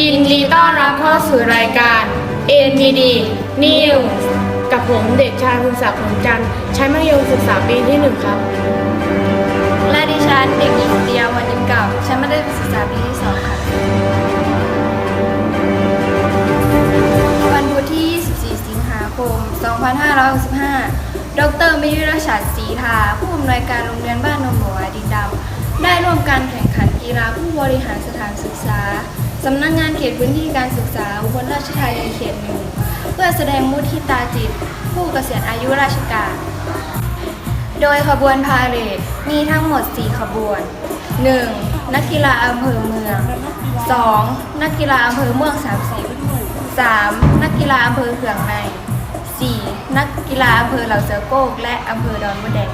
ยินดีต้อนรับเข้าสู่รายการ NPD News กับผมเด็กชายคุณศักดิ์ผลจันทร์ชั้นมัธยมศึกษาปีที่หนึ่งครับ และดิฉันเด็กหญิงเดียววันยิ้มเก่าฉันม่ได้ศึกษาปีที่สองค่ะ วันพุธที่ 24 สิงหาคม 2565 ดรมิยุรชัดศรีทา ผู้อำนวยการโรงเรียนบ้านนมหัวดินดำได้ร่วมการแข่งขันกีฬาผู้บริหารสถานศึกษา สำนักงานเขตพื้นที่การศึกษาอุบลราชธานีเขตหนึ่งเพื่อแสดงมุทิตาจิต ผู้เกษียณอายุราชการ โดยขบวนพาเหรดมีทั้งหมด 4 ขบวน 1. นักกีฬาอำเภอเมือง 2. นักกีฬาอำเภอเมือง 30 3. นักกีฬาอำเภอเขืองใน 4. นักกีฬาอำเภอเหล่าเสือโก้กและอำเภอดอนมะแดง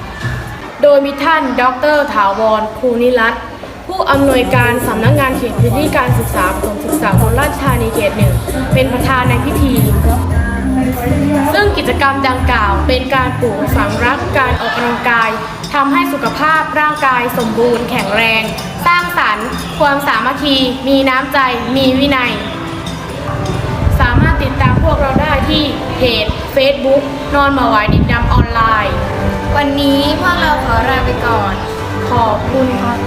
โดยมีท่าน ดร ถาวรคูนิรัตน์ อำนวยการสำนักงานเขตพื้นที่การศึกษาประถมศึกษาอุบลราชธานีเขตหนึ่งเป็นประธานในพิธี ซึ่งกิจกรรมดังกล่าวเป็นการปลูกฝังรักการออกกำลังกายทำให้สุขภาพร่างกายสมบูรณ์แข็งแรง สร้างสรรค์ ความสามัคคี มีน้ำใจ มีวินัย สามารถติดตามพวกเราได้ที่เพจ Facebook นอนมาไหวายดินดำออนไลน์ วันนี้พวกเราขอลาไปก่อน ขอบคุณครับ